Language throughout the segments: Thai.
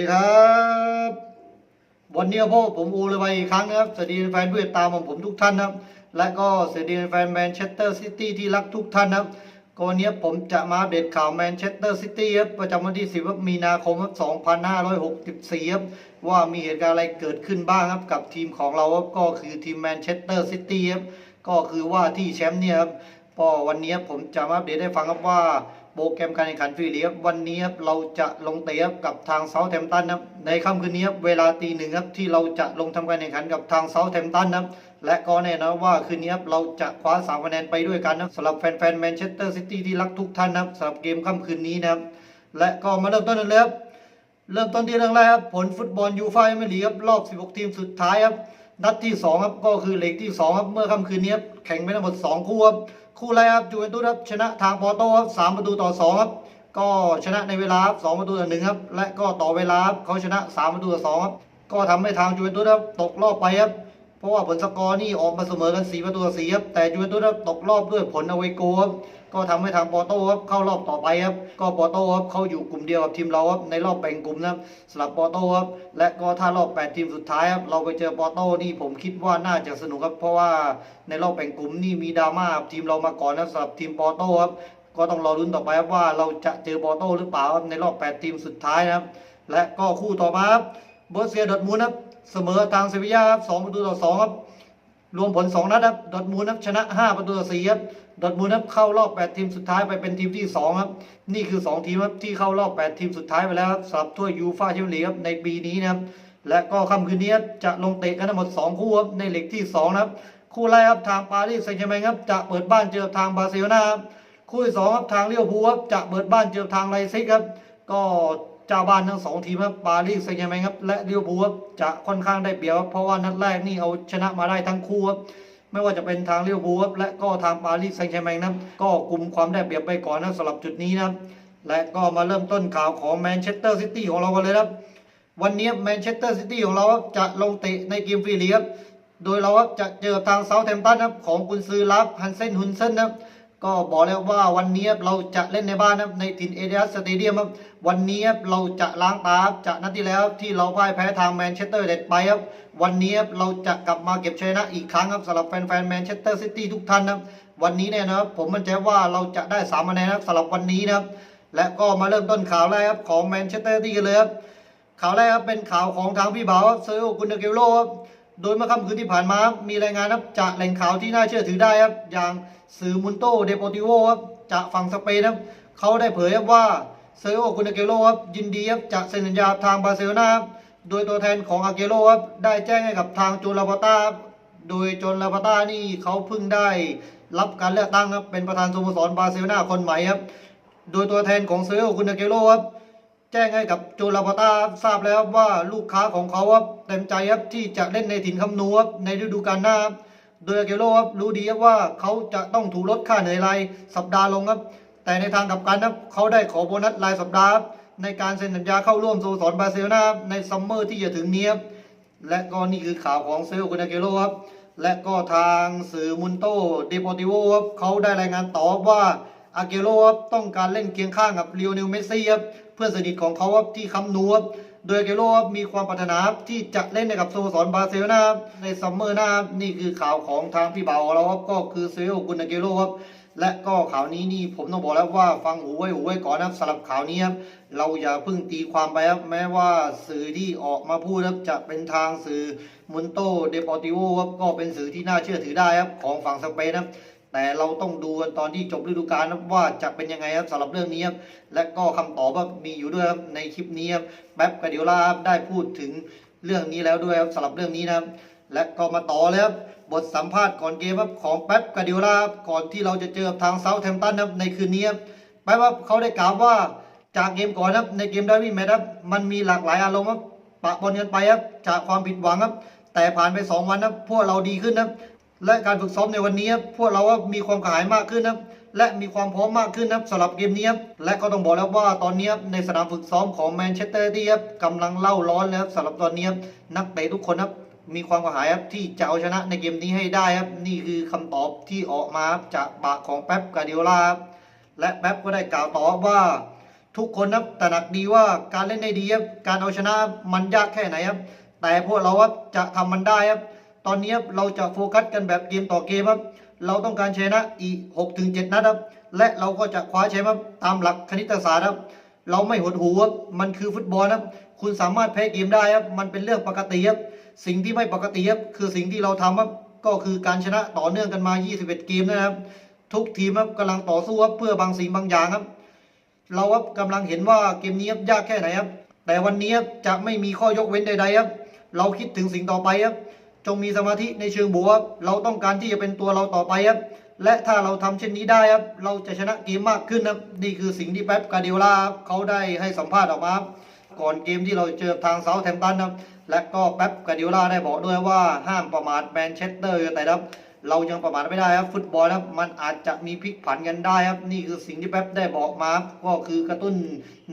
ดีครับ วันนี้พ่อผมอูเลยไปอีกครั้งนะครับสวัสดีแฟนผู้ติดตามของผมทุกท่านนะครับ และก็สวัสดีแฟนแมนเชสเตอร์ซิตี้ที่รักทุกท่านนะครับก็วันนี้ผมจะมาอัปเดข่าวแมนเชสเตอร์ซิตี้ครับประจำวันที่ 10 มีนาคมครับ2564ครับว่ามีเหตุการณ์อะไรเกิดขึ้นบ้างครับกับทีมของเราครับก็คือทีมแมนเชสเตอร์ซิตี้ครับก็คือว่าที่แชมป์เนี่ยครับก็วันนี้ผมจะมาอัปเดให้ฟังครับว่า โปรแกรมการแข่งขันฟรีเลีกครับวันนี้ครับเราจะลงเตะกับทางเซาท์แ m มตันครับในค่ำคืนนี้ครับเวลาตีหนึ่งครับที่เราจะลงทำการแข่งขันกับทางเซาท์แ m มตันครับและก็แน่นอนว่าคืนนี้ครับเราจะคว้าสามคะแนนไปด้วยกันนะสำหรับแฟนๆแมนเชสเตอร์ซิตี้ที่รักทุกท่านนะสำหรับเกมค่ำคืนนี้นะครับและก็มาเริ่มต้นกันเลยครับเริ่มต้นที่เรื่องแรกครับผลฟุตบอลยูฟ่าแชมเปี้ยนลีกครับรอบ 16 ทีมสุดท้ายครับนัดที่สองครับก็คือเลกที่สองครับเมื่อค่ำคืนนี้ครับแข่งไปทั้งหมดสองคู่ครับ คู่แรกครับจูเวนตุสครับชนะทางปอร์โต้ครับสามประตูต่อสองครับก็ชนะในเวลาสองประตูต่อหนึ่งครับและก็ต่อเวลาเขาชนะสามประตูต่อสองครับก็ทำให้ทางจูเวนตุสครับตกรอบไปครับ เพราะว่าผลสกอร์นี่ออกมาเสมอกันสีประตูต่อสี่ครับแต่จูเวนตุสตกรอบด้วยผลเอาไวโกครับก็ทำให้ทางปอโต้ครับเข้ารอบต่อไปครับก็ปอโต้ครับเขาอยู่กลุ่มเดียวกับทีมเราครับในรอบแบ่งกลุ่มนะครับสำหรับปอโต้ครับและก็ถ้ารอบแปดทีมสุดท้ายครับเราไปเจอปอโต้นี่ผมคิดว่าน่าจะสนุกครับเพราะว่าในรอบแบ่งกลุ่มนี่มีดราม่าทีมเรามาก่อนนะสำหรับทีมปอโต้ครับก็ต้องรอรุ้นต่อไปครับว่าเราจะเจอปอโต้หรือเปล่าในรอบ 8 ทีมสุดท้ายนะครับและก็คู่ต่อมาครับ โบเซียดอทมูลครับเสมอทางเซบียาครับ2ประตูต่อ2ครับรวมผล2นัดครับดอทมูลครับชนะ5ประตูต่อ4ครับดอทมูลครับเข้ารอบ8ทีมสุดท้ายไปเป็นทีมที่2ครับนี่คือ2ทีมครับที่เข้ารอบ8ทีมสุดท้ายไปแล้วครับสำหรับถ้วยยูฟ่าแชมเปี้ยนลีกครับในปีนี้นะครับและก็ค่ำคืนนี้จะลงเตะกันทั้งหมด 2 คู่ครับในเล็กที่2นะครับคู่แรกครับทางปารีสแซงต์แชร์แมงครับจะเปิดบ้านเจอทางบาร์เซโลนาครับคู่ที่สองครับทางเลี้ยวภูครับจะเปิดบ้านเจอทางไลซิกครับก็ เจ้าบ้านทั้งสองทีมครับปารีสแซงต์แชร์แมงครับและเลี้ยวภูลครับจะค่อนข้างได้เปรียบครับเพราะว่านัดแรกนี่เอาชนะมาได้ทั้งคู่ครับไม่ว่าจะเป็นทางเลี้ยวภูลครับและก็ทางปารีสแซงต์แชร์แมงนะก็กลุ่มความได้เปรียบไปก่อนนะสำหรับจุดนี้นะและก็มาเริ่มต้นข่าวของแมนเชสเตอร์ซิตี้ของเรากันเลยครับวันนี้แมนเชสเตอร์ซิตี้ของเราครับจะลงเตะในเกมฟรีลีกครับโดยเราครับจะเจอทางเซาท์แ m มตันครับของกุนซือลับฮันเซนฮุนเซนนะครับ ก็บอกแล้วว่าวันนี้เราจะเล่นในบ้านนะในถิ่นเอเดียสเตเดียมครับวันนี้เราจะล้างตาจากนัดที่แล้วที่เราพ่ายแพ้ทางแมนเชสเตอร์เด็ดไปครับวันนี้เราจะกลับมาเก็บชนะอีกครั้งครับสำหรับแฟนๆแมนเชสเตอร์ซิตี้ทุกท่านนะวันนี้เนี่ยนะครับผมมั่นใจว่าเราจะได้สามคะแนนนะสำหรับวันนี้นะครับและก็มาเริ่มต้นข่าวแรกครับของแมนเชสเตอร์ซิตี้กันเลยครับข่าวแรกครับเป็นข่าวของทางพี่บ่าวครับเซอร์โอกุนเดเกโลครับ โดยเมื่อค่ำคืนที่ผ่านมา มีรายงานครับจากแหล่งข่าวที่น่าเชื่อถือได้ครับ อย่างสื่อมุนโตเดโปติโวครับจากฝั่งสเปนครับเขาได้เผยครับว่าเซโอกุนเดเกโลครับยินดีครับจะเซ็นสัญญาทางบาร์เซโลนาครับโดยตัวแทนของอาเกโลครับได้แจ้งให้กับทางโจลาปาตาโดยโจลาปาตานี่เขาเพิ่งได้รับการเลือกตั้งครับเป็นประธานสโมสรบาร์เซโลนาคนใหม่ครับโดยตัวแทนของเซโอกุนเดเกโลครับ แจ้งให้กับโจลาปาตาทราบแล้วว่าลูกค้าของเขาครับเต็มใจครับที่จะเล่นในถิ่นคำนูครับในฤดูกาลหน้าครับโดยอาเกโรครับรู้ดีครับว่าเขาจะต้องถูกลดค่าเหนื่อยรายสัปดาห์ลงครับ แต่ในทางกลับกันครับเขาได้ขอโบนัสรายสัปดาห์ในการเซ็นสัญญาเข้าร่วมสโมสรบาร์เซโลนาในซัมเมอร์ที่จะถึงนี้ครับและก็นี่คือข่าวของเซลกุนอาเกโรครับและก็ทางสื่อมุนโตเดโปติโวครับเขาได้รายงานต่อว่าอาเกโรครับต้องการเล่นเคียงข้างกับลีโอเนลเมสซี่ครับ พื่อนสนิทของเขาที่คำนูครับโดยอเกโรมีความปรารถนาที่จะเล่นในกับสโมสรบาร์เซโลนาในซัมเมอร์หน้านี่คือข่าวของทางพี่บ่าวของเราครับก็คือเซลกุนอเกโรครับและก็ข่าวนี้นี่ผมต้องบอกแล้วว่าฟังหูไว้หูไว้ก่อนนะครับสำหรับข่าวนี้ครับเราอย่าเพิ่งตีความไปครับแม้ว่าสื่อที่ออกมาพูดครับจะเป็นทางสื่อมุนโตเดปอติโวครับก็เป็นสื่อที่น่าเชื่อถือได้ครับของฝั่งสเปนครับ แต่เราต้องดูกันตอนที่จบฤดูกาลนะว่าจะเป็นยังไงครับสำหรับเรื่องนี้ครับและก็คำตอบว่ามีอยู่ด้วยครับในคลิปนี้ครับแป๊บกาเดียล่าครับได้พูดถึงเรื่องนี้แล้วด้วยครับสำหรับเรื่องนี้นะครับและก็มาต่อเลยครับบทสัมภาษณ์ก่อนเกมครับของแป๊บกาเดียล่าก่อนที่เราจะเจอกับทางเซาท์แฮมป์ตันครับในคืนนี้ครับแป๊บว่าเขาได้กล่าวว่าจากเกมก่อนครับในเกมดาร์บี้แมตช์ครับมันมีหลากหลายอารมณ์ครับปะปนกันไปครับจากความผิดหวังครับแต่ผ่านไปสองวันครับพวกเราดีขึ้นครับ และการฝึกซ้อมในวันนี้พวกเราว่ามีความกระหายมากขึ้นนะและมีความพร้อมมากขึ้นนะสำหรับเกมนี้และก็ต้องบอกแล้วว่าตอนนี้ในสนามฝึกซ้อมของแมนเชสเตอร์ที่กำลังเล่าร้อนแล้วสำหรับตอนนี้นักเตะทุกคนครับมีความกระหายครับที่จะเอาชนะในเกมนี้ให้ได้ครับนี่คือคำตอบที่ออกมาจากปากของแป๊บกาเดียลาและแป๊บก็ได้กล่าวต่อว่าทุกคนนะตระหนักดีว่าการเล่นได้ดีครับการเอาชนะมันยากแค่ไหนครับแต่พวกเราครับจะทำมันได้ครับ ตอนนี้เราจะโฟกัสกันแบบเกมต่อเกมครับ เราต้องการชนะอีก6ถึง7นัดครับ และเราก็จะคว้าแชมป์ตามหลักคณิตศาสตร์ครับ เราไม่หดหูครับ มันคือฟุตบอลครับ คุณสามารถแพ้เกมได้ครับ มันเป็นเรื่องปกติครับ สิ่งที่ไม่ปกติครับคือสิ่งที่เราทำครับ ก็คือการชนะต่อเนื่องกันมา 21 เกมนะครับ ทุกทีมครับกำลังต่อสู้ครับเพื่อบางสิ่งบางอย่างครับ เราครับกำลังเห็นว่าเกมนี้ครับยากแค่ไหนครับ แต่วันนี้ครับจะไม่มีข้อยกเว้นใดๆครับ เราคิดถึงสิ่งต่อไปครับ จงมีสมาธิในเชิงบวกเราต้องการที่จะเป็นตัวเราต่อไปครับและถ้าเราทำเช่นนี้ได้ครับเราจะชนะเกมมากขึ้นครับนี่คือสิ่งที่แป๊บกาเดียล่าเขาได้ให้สัมภาษณ์ออกมาก่อนเกมที่เราเจอทางเซาท์แทมป์ตันครับและก็แป๊บกาเดียล่าได้บอกด้วยว่าห้ามประมาทแมนเชสเตอร์ยูไนเต็ดครับ เรายังประมาทไม่ได้ครับ ฟุตบอลครับมันอาจจะมีพลิกผันกันได้ครับ นี่คือสิ่งที่แป๊บได้บอกมาครับก็คือกระตุ้น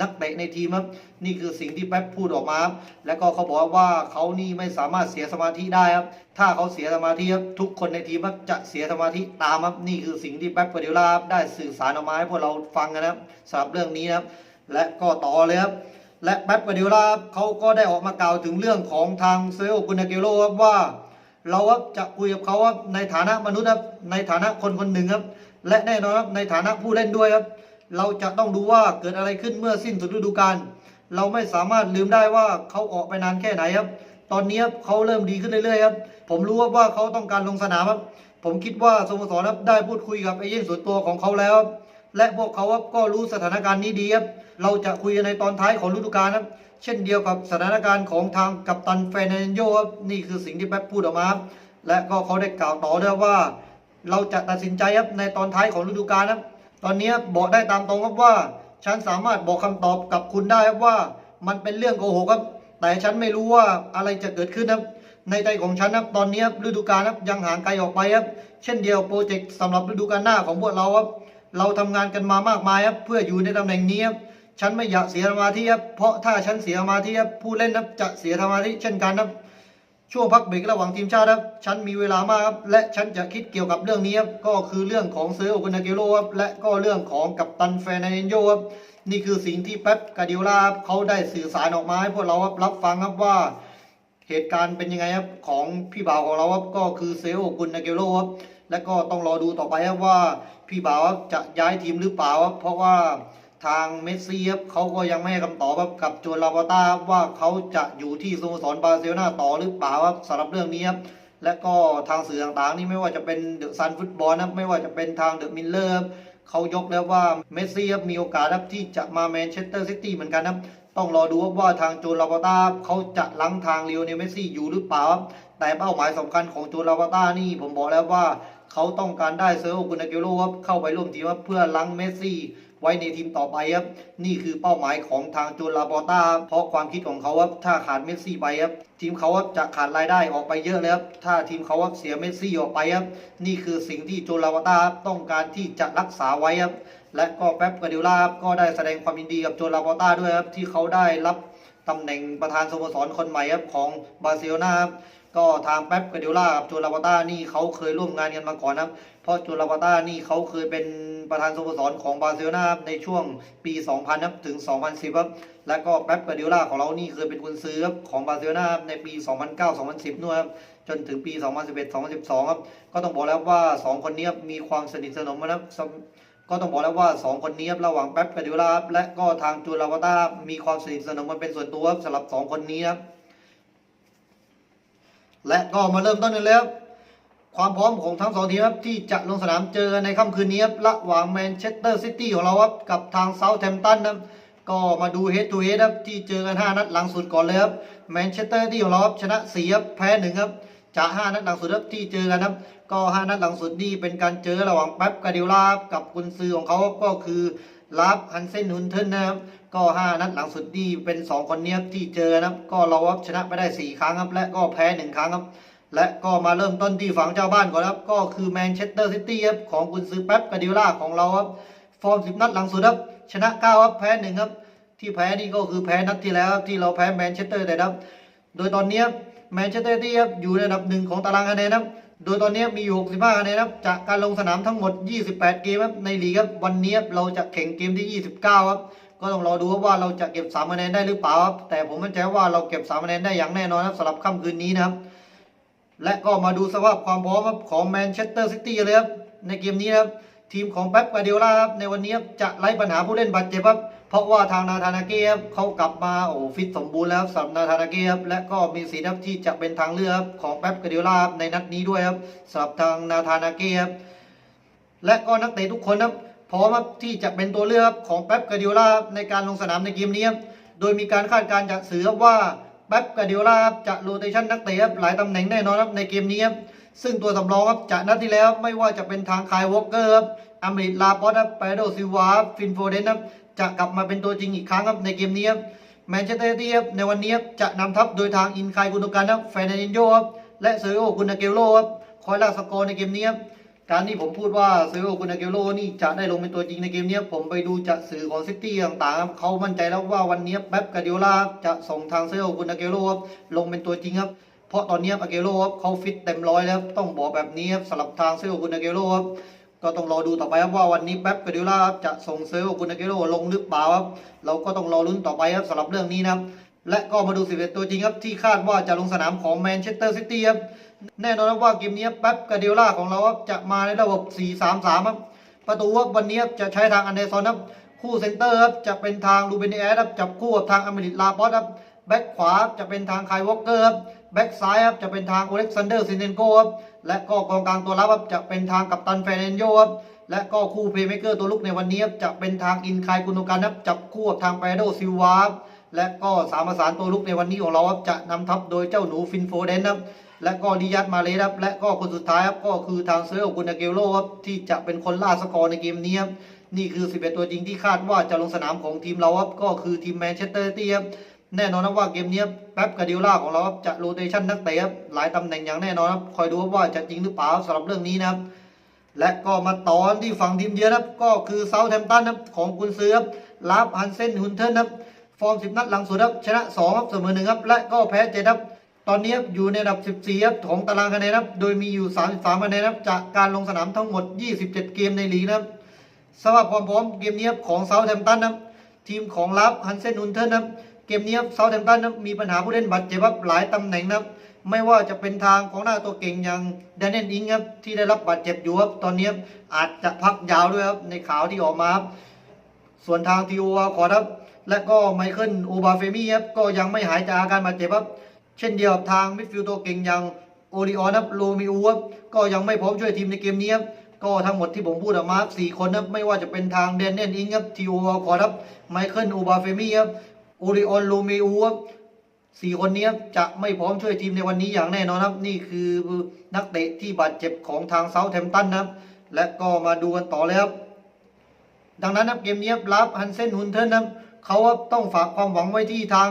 นักเตะในทีมครับ นี่คือสิ่งที่แป๊บพูดออกมาครับแล้วก็เขาบอกว่าเขานี่ไม่สามารถเสียสมาธิได้ครับ ถ้าเขาเสียสมาธิครับทุกคนในทีมครับจะเสียสมาธิตามครับ นี่คือสิ่งที่แป๊บกวาร์ดิโอลาครับได้สื่อสารออกมาให้พวกเราฟังกันนะครับสำหรับเรื่องนี้นะครับ และก็ต่อเลยครับและแป๊บกวาร์ดิโอลาครับเขาก็ได้ออกมากล่าวถึงเรื่องของทางเซลกุนาเกโรครับว่า เราครับจะคุยกับเขาครับในฐานะมนุษย์ครับในฐานะคนคนหนึ่งครับ และแน่นอนครับในฐานะผู้เล่นด้วยครับ เราจะต้องดูว่าเกิดอะไรขึ้นเมื่อสิ้นสุดฤดูกาลเราไม่สามารถลืมได้ว่าเขาออกไปนานแค่ไหนครับ ตอนนี้ครับเขาเริ่มดีขึ้นเรื่อยๆครับผมรู้ว่าเขาต้องการลงสนามครับ ผมคิดว่าสโมสรครับได้พูดคุยกับเอเย่นส่วนตัวของเขาแล้ว และพวกเขาครับก็รู้สถานการณ์นี้ดีครับเราจะคุยในตอนท้ายของฤดูกาลครับ เช่นเดียวกับสถานการณ์ของทางกัปตันเฟรนันโยครับนี่คือสิ่งที่แป๊บพูดออกมาและก็เขาได้กล่าวต่อด้วยว่า เราจะตัดสินใจครับในตอนท้ายของฤดูกาลครับ ตอนนี้บอกได้ตามตรงครับว่า ฉันสามารถบอกคำตอบกับคุณได้ครับว่า มันเป็นเรื่องโกหกครับ แต่ฉันไม่รู้ว่าอะไรจะเกิดขึ้นครับในใจของฉันครับตอนนี้ฤดูกาลครับยังห่างไกลออกไปครับเช่นเดียวโปรเจกต์สำหรับฤดูกาลหน้าของพวกเราครับเราทำงานกันมามากมายครับเพื่ออยู่ในตำแหน่งนี้ครับ ฉันไม่อยากเสียสมาธิครับเพราะถ้าฉันเสียสมาธิครับผู้เล่นครับจะเสียสมาธิเช่นกันครับช่วงพักเบรกระหว่างทีมชาติครับฉันมีเวลามากครับและฉันจะคิดเกี่ยวกับเรื่องนี้ครับก็คือเรื่องของเซอร์โอกุนาเกโรครับและก็เรื่องของกัปตันเฟรนันโยครับนี่คือสิ่งที่เป๊ปกาดิโอลาบเขาได้สื่อสารออกมาให้พวกเราครับรับฟังครับว่าเหตุการณ์เป็นยังไงครับของพี่บ่าวของเราครับก็คือเซโอกุนนาเกโรครับและก็ต้องรอดูต่อไปครับว่าพี่บ่าวครับจะย้ายทีมหรือเปล่าครับเพราะว่า ทางเมสซี่ครับเขาก็ยังไม่ให้คำตอบครับกับโจนลาปาต้าว่าเขาจะอยู่ที่สโมสรบาร์เซโลนาต่อหรือเปล่าครับสำหรับเรื่องนี้ครับและก็ทางสื่อต่างๆนี่ไม่ว่าจะเป็นเดอะซันฟุตบอลนะไม่ว่าจะเป็นทางเดอะมิลเลอร์เขายกแล้วว่าเมสซี่มีโอกาสครับที่จะมาแมนเชสเตอร์ซิตี้เหมือนกันครับต้องรอดูว่าทางโจลาปาต้าเขาจะล้างทางเลียวเนลเมสซี่อยู่หรือเปล่าครับแต่เป้าหมายสำคัญของโจลาปาต้านี่ผมบอกแล้วว่าเขาต้องการได้เซอร์โอกุนาเกโรครับเข้าไปร่วมทีมเพื่อล้างเมสซี่ ไว้ในทีมต่อไปครับนี่คือเป้าหมายของทางโจลาปาต้าครับเพราะความคิดของเขาครับถ้าขาดเมสซี่ไปครับทีมเขาจะขาดรายได้ออกไปเยอะเลยครับถ้าทีมเขาเสียเมสซี่ออกไปครับนี่คือสิ่งที่โจลาปาต้าต้องการที่จะรักษาไว้ครับและก็แป๊บการ์ดิโอลาครับก็ได้แสดงความยินดีกับโจลาปอต้าด้วยครับที่เขาได้รับตำแหน่งประธานสโมสรคนใหม่ครับของบาร์เซโลนาครับก็ทางแป๊บการ์ดิโอลากับโจลาปอต้านี่เขาเคยร่วมงานกันมาก่อนครับเพราะโจลาปอต้านี่เขาเคยเป็น ประธานสโมสรของบาร์เซโลนาครับในช่วงปี 2000ครับถึง 2010ครับและก็แป๊บการ์ดิโอลาของเรานี่เคยเป็นกุนซื้อของบาร์เซโลนาครับในปี 2009-2010นู่นครับจนถึงปี 2011-2012ครับก็ต้องบอกแล้วว่าสองคนนี้มีความสนิทสนมนะครับก็ต้องบอกแล้วว่า 2 คนนี้ระหว่างแป๊บกาดิโอลาครับและก็ทางจูลาวาต้ามีความสนิทสนมกันเป็นส่วนตัวสำหรับ 2 คนนี้ครับและก็มาเริ่มต้นกันแล้ว ความพร้อมของทั้งสองทีมครับที่จะลงสนามเจอในค่ำคืนนี้ครับระหว่างแมนเชสเตอร์ซิตี้ของเราครับกับทางเซาท์แฮมป์ตันครับก็มาดูเฮดทูเฮดครับที่เจอกัน 5 นัดหลังสุดก่อนเลยครับแมนเชสเตอร์ที่ของเราครับชนะ4ครับแพ้1ครับจาก5นัดหลังสุดครับที่เจอกันครับก็5นัดหลังสุดนี่เป็นการเจอระหว่างแป๊บกาดิโอลากับกุนซือของเขาก็คือลาฟฮันเซนฮุนเทนนะครับก็ 5 นัดหลังสุดนี่เป็น 2 คนนี้ครับที่เจอนะครับก็เราครับชนะไปได้ 4 ครั้งครับและก็แพ้ 1 ครั้งครับ และก็มาเริ่มต้นที่ฝั่งเจ้าบ้านก่อนครับก็คือแมนเชสเตอร์ซิตี้ครับของกุนซือแป๊บกาดิโอลาของเราครับฟอร์ม10นัดหลังสุดครับชนะ9ครับแพ้1ครับ ที่แพ้นี่ก็คือแพ้นัดที่แล้วครับที่เราแพ้แมนเชสเตอร์แต่ครับ โดยตอนนี้แมนเชสเตอร์ซิตี้ครับอยู่ในอันดับหนึ่งของตารางคะแนนครับโดยตอนนี้มีอยู่ 65คะแนนครับจากการลงสนามทั้งหมด 28 เกมครับในลีกครับวันนี้เราจะแข่งเกมที่ 29 ครับ ก็ต้องรอดูว่าเราจะเก็บสามคะแนนได้หรือเปล่าครับแต่ผมมั่นใจว่าเราเก็บสามคะแนนได้อย่างแน่นอนครับสำหรับค่ำคืนนี้นะครับ และก็มาดูสภาพความพร้อมของแมนเชสเตอร์ซิตี้เลยครับในเกมนี้นะครับทีมของเป๊ปการ์ดิโอลาครับในวันนี้จะไล่ปัญหาผู้เล่นบาดเจ็บครับเพราะว่าทางนาธานาเก้ครับเขากลับมาโอ้ฟิตสมบูรณ์แล้วสำหรับนาธานาเก้ครับและก็มีสีนับที่จะเป็นทางเลือกของเป๊ปการ์ดิโอลาครับในนัดนี้ด้วยครับสำหรับทางนาธานาเก้ครับและก็นักเตะทุกคนครับพร้อมครับที่จะเป็นตัวเลือกของเป๊ปการ์ดิโอลาในการลงสนามในเกมนี้ครับโดยมีการคาดการณ์จากสื่อครับว่า เป๊ปกวาร์ดิโอลาครับจะโรเตชันนักเตะครับหลายตำแหน่งแน่นอนครับในเกมนี้ครับซึ่งตัวสำรองครับจะนัดที่แล้วไม่ว่าจะเป็นทางคายวอลเกอร์ครับอเมริลาปอสครับเปโดซิวารับฟินโฟเดนครับจะกลับมาเป็นตัวจริงอีกครั้งครับในเกมนี้ครับแมนเชสเตอร์ซิตี้ครับในวันนี้ครับจะนำทัพโดยทางอินคายกุนโดกันครับแฟรนันดินโยครับและเซอร์โอกุนนาเกลโลครับคอยลากสกอร์ในเกมนี้ครับ การที่ผมพูดว่าเซอร์โอกุนนาเกโลนี่จะได้ลงเป็นตัวจริงในเกมนี้ผมไปดูจากสื่อของซิตี้ต่างๆครับเขามั่นใจแล้วว่าวันนี้เป๊ปการ์ดิโอลาจะส่งทางเซอร์โอกุนนาเกโลครับลงเป็นตัวจริงครับเพราะตอนนี้อาเกโร่ครับเขาฟิตเต็มร้อยแล้วต้องบอกแบบนี้ครับสำหรับทางเซลล์กุนอาเกโร่ครับก็ต้องรอดูต่อไปครับว่าวันนี้แป๊บกาดิโอล่าครับจะส่งเซลล์กุนอาเกโร่ลงหรือเปล่าครับเราก็ต้องรอลุ้นต่อไปครับสำหรับเรื่องนี้นะครับและก็มาดูสิบเอ็ดตัวจริงครับที่คาดว่าจะลงสนามของแมนเชสเตอร์ซิตี้ครับ แน่นอนครับว่าเกมนี้แป๊บกาเดิโอล่าของเราครับจะมาในระบบ 4-3-3 ครับ ประตูครับวันนี้ครับจะใช้ทางอันเดอร์สันครับ คู่เซนเตอร์ครับจะเป็นทางลูเบนแอสครับจับคู่กับทางอเมริลาปอสครับ แบ็คขวาจะเป็นทางไคยวอลเกอร์ครับ แบ็คซ้ายครับจะเป็นทางโอเล็กซานเดอร์ซินเนโกครับ และก็กองกลางตัวรับครับจะเป็นทางกัปตันแฟร์นันโยครับ และก็คู่เพลย์เมเกอร์ตัวลุกในวันนี้ครับจะเป็นทางอินคายกุนโกันครับจับคู่กับทางเปโดซิลวาและก็สามประสานตัวลุกในวันนี้ของเราครับจะนำทัพโดยเจ้าหนูฟินโฟเดนครับ และก็ดิยัตมาเลสครับและก็คนสุดท้ายครับก็คือทางเซอร์กุนาเกโลครับที่จะเป็นคนล่าสกอร์ในเกมนี้ครับนี่คือ 11 ตัวจริงที่คาดว่าจะลงสนามของทีมเราครับก็คือทีมแมนเชสเตอร์ตี้ครับแน่นอนนะว่าเกมนี้แป๊บกาดิโอล่าของเราครับจะโรเตชันนักเตะครับหลายตำแหน่งอย่างแน่นอนครับคอยดูว่าจะจริงหรือเปล่าสำหรับเรื่องนี้นะครับและก็มาตอนที่ฝั่งทีมเยือนครับก็คือเซาท์แฮมป์ตันครับของกุนซือครับลาฟฮันเซนฮุนเทนครับฟอร์ม 10 นัดหลังสุดครับชนะ2ครับเสมอ1ครับและก็แพ้7ครับ ตอนนี้อยู่ในอันดับ 14ครับของตารางคะแนนครับ โดยมีอยู่ 33คะแนนครับจากการลงสนามทั้งหมด 27 เกมในลีกนะครับสภาพความพร้อมเกมนี้ของเซาท์แฮมป์ตันครับทีมของลับฮันเซนฮุนเทนครับเกมนี้เซาท์แฮมป์ตันครับมีปัญหาผู้เล่นบาดเจ็บครับหลายตำแหน่งนะครับไม่ว่าจะเป็นทางของหน้าตัวเก่งอย่างแดนเนลอิงครับที่ได้รับบาดเจ็บอยู่ครับตอนนี้อาจจะพักยาวด้วยครับในข่าวที่ออกมาครับส่วนทางทีโอวาคอร์ครับและก็ไมเคิลโอบาเฟมี่ครับก็ยังไม่หายจากอาการบาดเจ็บครับ เช่นเดียวกับทางมิดฟิลด์ตัวเก่งอย่างโอริออนครับโรมิอูครับก็ยังไม่พร้อมช่วยทีมในเกมนี้ครับก็ทั้งหมดที่ผมพูดออกมาสี่คนครับไม่ว่าจะเป็นทางเดนเนนอิงครับทีโอวาคอร์ครับไมเคิลโอบาเฟมี่ครับโอริออนโรมิอูครับสี่คนนี้จะไม่พร้อมช่วยทีมในวันนี้อย่างแน่นอนครับ นี่คือนักเตะที่บาดเจ็บของทางเซาท์แฮมป์ตันนะครับและก็มาดูกันต่อเลยครับ ดังนั้นนะครับเกมนี้ครับลาฟฮันเซนฮุนเทนนะครับเขาครับต้องฝากความหวังไว้ที่ทาง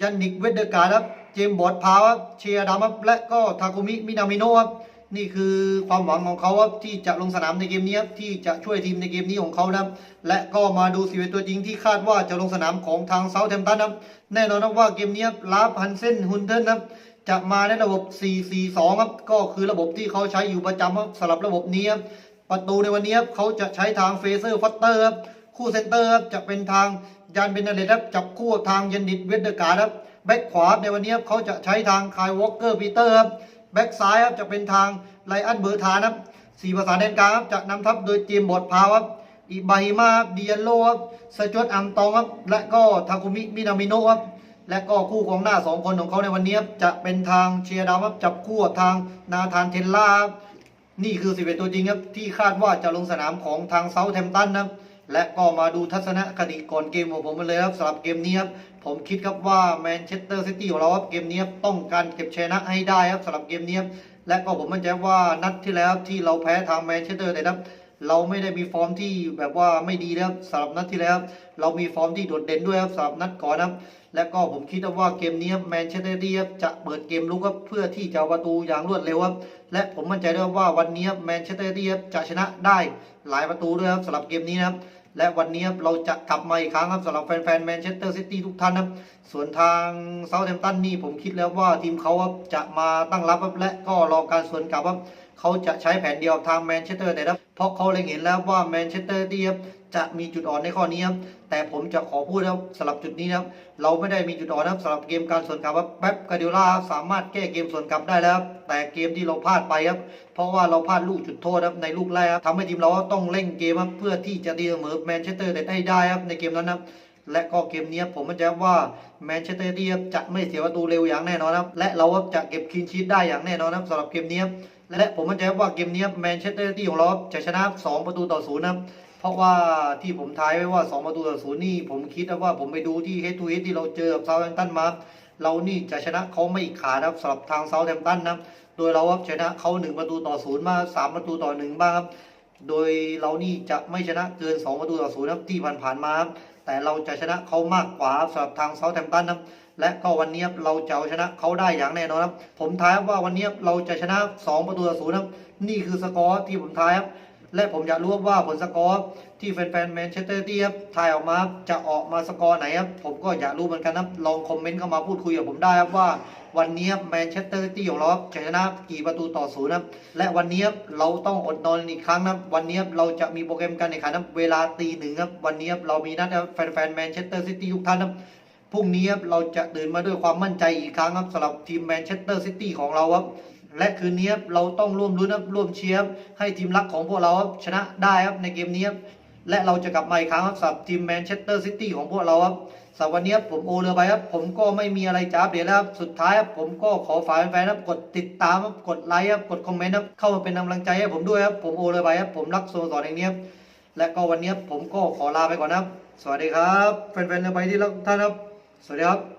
ยันนิกเวเดอร์การ์ครับ เจมบอดพาวครับเชียร์ดามครับและก็ทาคุมิมินามิโนะครับนี่คือความหวังของเขาครับที่จะลงสนามในเกมนี้ครับที่จะช่วยทีมในเกมนี้ของเขานะครับและก็มาดูสิเวตัวจริงที่คาดว่าจะลงสนามของทางเซาท์แฮมตันนะครับแน่นอนนะว่าเกมนี้ครับลาฟฮันเซนฮุนเทนนะครับจะมาในระบบ 4-4-2 ครับ ก็คือระบบที่เขาใช้อยู่ประจำครับสำหรับระบบนี้ครับประตูในวันนี้ครับเขาจะใช้ทางเฟเซอร์ฟัตเตอร์ครับคู่เซนเตอร์ครับจะเป็นทางยานเบนนาเลตครับจับคู่ทางยันดิดเวดเดอร์การ์ดครับ แบ็คขวาในวันนี้เขาจะใช้ทางคายวอลเกอร์ปีเตอร์ครับแบ็คซ้ายครับจะเป็นทางไลอันเบอร์ธานครับสี่ภาษาแดนกลางครับจะนำทัพโดยเจมบอดพาวครับอิบาฮิมาดิยันโลครับสจวตอัมตองครับและก็ทาคุมิมินามิโนะครับและก็คู่ของหน้าสองคนของเขาในวันนี้จะเป็นทางเชียร์ดาวครับจับคู่ทางนาธานเทนล่านี่คือ11ตัวจริงครับที่คาดว่าจะลงสนามของทางเซาท์แฮมป์ตันนะครับ และก็มาดูทัศนคติก่อนเกมของผมมาเลยครับสำหรับเกมนี้ครับผมคิดครับว่าแมนเชสเตอร์ซิตี้ของเราครับเกมนี้ครับต้องการเก็บชนะให้ได้ครับสำหรับเกมนี้ครับและก็ผมมั่นใจว่านัดที่แล้วที่เราแพ้ทางแมนเชสเตอร์เลยนะครับเราไม่ได้มีฟอร์มที่แบบว่าไม่ดีนะครับสำหรับนัดที่แล้ว เรามีฟอร์มที่โดดเด่นด้วยครับสำหรับนัดก่อนครับและก็ผมคิดว่าเกมนี้แมนเชสเตอร์จะเปิดเกมลุกครับเพื่อที่จะประตูอย่างรวดเร็วครับและผมมั่นใจด้วยว่าวันนี้แมนเชสเตอร์จะชนะได้หลายประตูด้วยครับสำหรับเกมนี้นะครับ และวันนี้ครับเราจะกลับมาอีกครั้งครับสำหรับแฟนๆแมนเชสเตอร์ซิตี้ทุกท่านครับ ส่วนทางเซาท์แฮมป์ตันนี่ผมคิดแล้วว่าทีมเขาครับจะมาตั้งรับครับและก็รอการสวนกลับครับเขาจะใช้แผนเดียวทางแมนเชสเตอร์แต่ครับเพราะเขาเล็งเห็นแล้วว่าแมนเชสเตอร์ที่ครับ จะมีจุดอ่อนในข้อนี้ครับแต่ผมจะขอพูดนะครับสำหรับจุดนี้นะครับเราไม่ได้มีจุดอ่อนนะครับสำหรับเกมการสวนกลับครับแป๊บกาเดียล่าสามารถแก้เกมสวนกลับได้แล้วครับแต่เกมที่เราพลาดไปครับเพราะว่าเราพลาดลูกจุดโทษครับในลูกแรกครับทำให้ทีมเราต้องเร่งเกมครับเพื่อที่จะตีเสมอแมนเชสเตอร์ได้ได้ครับในเกมนั้นนะครับและก็เกมนี้ผมมั่นใจว่าแมนเชสเตอร์ที่จะไม่เสียประตูเร็วอย่างแน่นอนครับและเราจะเก็บคลีนชีตได้อย่างแน่นอนครับสำหรับเกมนี้ครับและผมมั่นใจว่าเกมนี้แมนเชสเตอร์ที่ของเราจะชนะ 2 ประตูต่อศูนย์นะครับ เพราะว่าที่ผมทายไว้ว่า 2 ประตูต่อศูนย์นี่ผมคิดว่าผมไปดูที่เฮดทูเฮดที่เราเจอกับเซาท์แฮมตันมาเรานี่จะชนะเขาไม่ขาดครับสำหรับทางเซาท์แฮมตันนะครับโดยเราครับชนะเขา1ประตูต่อศูนย์มา3ประตูต่อหนึ่งบ้างครับโดยเรานี่จะไม่ชนะเกิน 2 ประตูต่อศูนย์ครับที่ผ่านๆมาครับแต่เราจะชนะเขามากกว่าสำหรับทางเซาท์แฮมตันครับและก็วันนี้เราจะเอาชนะเขาได้อย่างแน่นอนครับผมทายว่าวันนี้เราจะชนะ 2 ประตูต่อศูนย์ครับนี่คือสกอร์ที่ผมทายครับ และผมอยากรู้ว่าผลสกอร์ที่แฟนๆแมนเชสเตอร์ที่ครับทายออกมาจะออกมาสกอร์ไหนครับผมก็อยากรู้เหมือนกันครับลองคอมเมนต์เข้ามาพูดคุยกับผมได้ครับว่า วันนี้แมนเชสเตอร์ที่ของเราจะชนะกี่ประตูต่อศูนย์ครับและวันนี้เราต้องอดนอนอีกครั้งนะวันนี้เราจะมีโปรแกรมการแข่งขันเวลาตีหนึ่งครับวันนี้เรามีนัดแฟนๆแมนเชสเตอร์ซิตี้ทุกท่านครับพรุ่งนี้เราจะตื่นมาด้วยความมั่นใจอีกครั้งครับสำหรับทีมแมนเชสเตอร์ซิตี้ของเราครับ และคืนนี้เราต้องร่วมรุ้นครับร่วมเชียร์ครับให้ทีมรักของพวกเราชนะได้ครับในเกมนี้ครับและเราจะกลับมาอีกครั้งครับสำหรับทีมแมนเชสเตอร์ซิตี้ของพวกเราครับสำหรับวันนี้ผมโอเรือไปครับ ผมก็ไม่มีอะไรจะอัปเดตแล้วครับสุดท้ายครับผมก็ขอฝากแฟนๆครับกดติดตามครับกดไลค์ครับกดคอมเมนต์ครับเข้ามาเป็นกำลังใจให้ผมด้วยครับผมโอเรือไปครับผมรักโมสรแห่งนี้ครับและก็วันนี้ผมก็ขอลาไปก่อนนะครับ สวัสดีครับแฟนๆเรือไปที่รักท่านครับ สวัสดีครับ